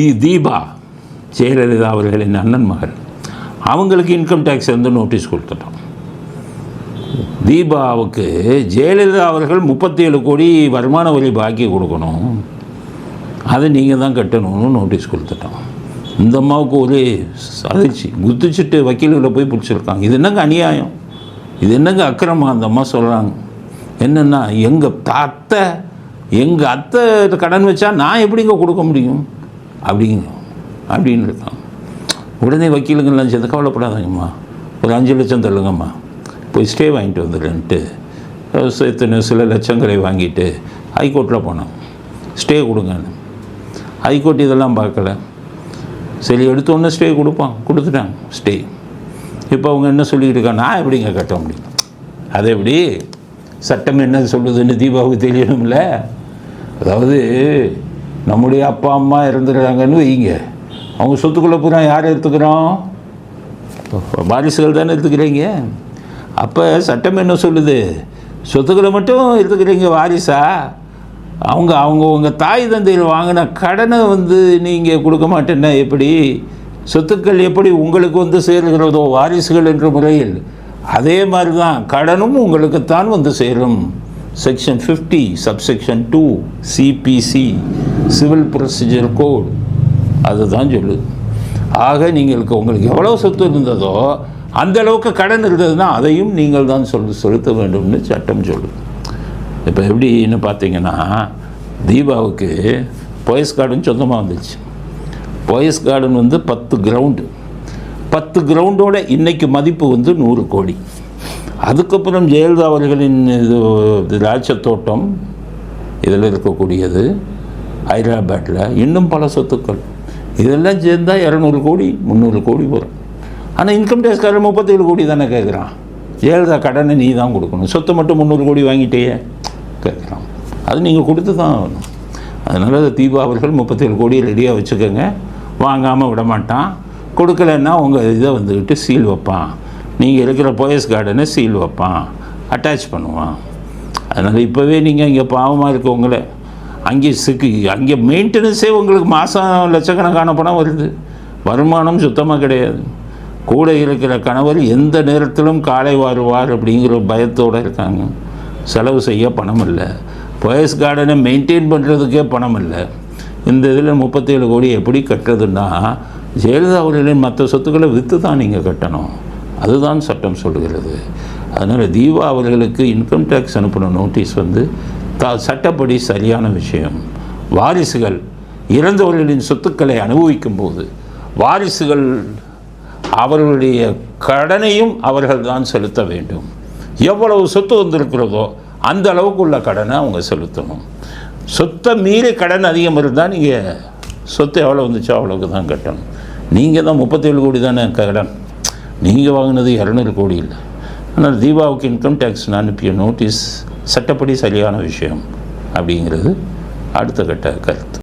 தி தீபா ஜெயலலிதா அவர்களின் அண்ணன் மகள் அவங்களுக்கு இன்கம் டேக்ஸ் வந்து நோட்டீஸ் கொடுத்துட்டோம். தீபாவுக்கு ஜெயலலிதா அவர்கள் முப்பத்தேழு கோடி வருமான வரி பாக்கி கொடுக்கணும். அதை நீங்கள் தான் கட்டணும்னு நோட்டீஸ் கொடுத்துட்டோம். இந்த அம்மாவுக்கு ஒரே அதிர்ச்சி. குத்துச்சிட்டு வக்கீல்களை போய் பிடிச்சிருக்காங்க. இது என்னங்க அநியாயம்? இது என்னங்க அக்கிரமம்? அந்த அம்மா சொல்கிறாங்க என்னென்னா எங்கள் அத்தை எங்கள் அத்தை கடன் வச்சா நான் எப்படிங்க கொடுக்க முடியும்? அப்படிங்க. அப்படின்னு இருக்கான் உடனே வக்கீலுங்கெல்லாம் சேர்ந்து கவலைப்படாதங்கம்மா. ஒரு அஞ்சு லட்சம் தள்ளுங்கம்மா. போய் ஸ்டே வாங்கிட்டு வந்துடுன்ட்டு எத்தனை சில லட்சங்களை வாங்கிட்டு ஹைகோர்ட்டில் போனோம். ஸ்டே கொடுங்கன்னு. ஹைகோர்ட் இதெல்லாம் பார்க்கல. சரி எடுத்தோடனே ஸ்டே கொடுப்பான் கொடுத்துட்டாங்க ஸ்டே. இப்போ அவங்க என்ன சொல்லிக்கிட்டு இருக்காங்க? நான் எப்படிங்க கட்ட முடியும்? அது எப்படி? சட்டம் என்ன சொல்லுதுன்னு தீபாவுக்கு தெரியணும்ல? அதாவது நம்முடைய அப்பா அம்மா இறந்துடுறாங்கன்னு வைங்க. அவங்க சொத்துக்குள்ளே பூரா யார் எடுத்துக்கிறோம் வாரிசுகள் தானே எடுத்துக்கிறீங்க. அப்போ சட்டம் என்ன சொல்லுது? சொத்துக்களை மட்டும் எடுத்துக்கிறீங்க வாரிசா? அவங்க அவங்க உங்கள் தாய் தந்தையில் வாங்கின கடனை வந்து நீங்கள் கொடுக்க மாட்டேன்னா எப்படி? சொத்துக்கள் எப்படி உங்களுக்கு வந்து சேர்கிறதோ வாரிசுகள் என்ற முறையில். அதே மாதிரி தான் கடனும் உங்களுக்குத்தான் வந்து சேரும். Section fifty subsection two CPC civil procedure code அதுதான் சொல்லுது ஆக நீங்களுக்கு உங்களுக்கு எவ்வளோ சொத்து இருந்ததோ அந்த அளவுக்கு கடன் இருந்ததுன்னா அதையும் நீங்கள் தான் சொல் செலுத்த வேண்டும்னு சட்டம் சொல்லுது இப்போ எப்படின்னு பார்த்தீங்கன்னா தீபாவுக்கு போயஸ் கார்டன் சொந்தமாக வந்துச்சு. போயஸ் கார்டன் வந்து பத்து கிரவுண்டு பத்து கிரவுண்டோட இன்றைக்கு மதிப்பு வந்து நூறு கோடி. அதுக்கப்புறம் ஜெயலலிதா அவர்களின் இது திராட்சை தோட்டம் இதில் இருக்கக்கூடியது ஹைதராபாத்தில் இன்னும் பல சொத்துக்கள். இதெல்லாம் சேர்ந்தால் இரநூறு கோடி முந்நூறு கோடி வரும். ஆனால் இன்கம் டேக்ஸ்காரர் முப்பத்தேழு கோடி தானே கேட்குறான் ஜெயலலிதா கடனை நீ தான் கொடுக்கணும். சொத்தை மட்டும் முந்நூறு கோடி வாங்கிட்டேயே கேட்குறான் அது நீங்கள் கொடுத்து தான் ஆகணும். அதனால் தீபா அவர்கள் முப்பத்தேழு கோடி ரெடியாக வச்சுக்கோங்க. வாங்காமல் விட மாட்டான் கொடுக்கலன்னா உங்கள் இதை வந்துக்கிட்டு சீல் வைப்பான். நீங்கள் இருக்கிற போயஸ் கார்டனை சீல் வைப்பான் அட்டாச் பண்ணுவான். அதனால் இப்போவே நீங்கள் இங்கே பாவமாக இருக்கவங்கள அங்கே சிக்கு அங்கே மெயின்டெனன்ஸே உங்களுக்கு மாதம் லட்சக்கணக்கான பணம் வருது. வருமானம் சுத்தமாக கிடையாது. கூட இருக்கிற கணவர் எந்த நேரத்திலும் காலை வாருவார் அப்படிங்கிற பயத்தோடு இருக்காங்க. செலவு செய்ய பணம் இல்லை. போயஸ் கார்டனை மெயின்டைன் பண்ணுறதுக்கே பணம் இல்லை. இந்த இதில் முப்பத்தேழு கோடி எப்படி கட்டுறதுன்னா ஜெயலலிதா அவர்களின் மற்ற சொத்துக்களை விற்று தான் நீங்கள் கட்டணும். அதுதான் சட்டம் சொல்கிறது அதனால் தீபா அவர்களுக்கு இன்கம் டேக்ஸ் அனுப்பின நோட்டீஸ் வந்து த சட்டப்படி சரியான விஷயம். வாரிசுகள் இறந்தவர்களின் சொத்துக்களை அனுபவிக்கும் போது வாரிசுகள் அவர்களுடைய கடனையும் அவர்கள் தான் செலுத்த வேண்டும். எவ்வளவு சொத்து வந்திருக்கிறதோ அந்த அளவுக்கு உள்ள கடனை அவங்க செலுத்தணும். சொத்தை மீறி கடன் அதிகம் இருந்தால் நீங்கள் சொத்து எவ்வளோ வந்துச்சோ அவ்வளோக்கு தான் கட்டணும். நீங்கள் தான் முப்பத்தேழு கோடி தானே கடன். நீங்கள் வாங்கினது இரநூறு கோடி இல்லை. ஆனால் தீபாவுக்கு இன்கம் டேக்ஸ் அனுப்பிய நோட்டீஸ் சட்டப்படி சரியான விஷயம் அப்படிங்கிறது அடுத்த கட்ட கருத்து.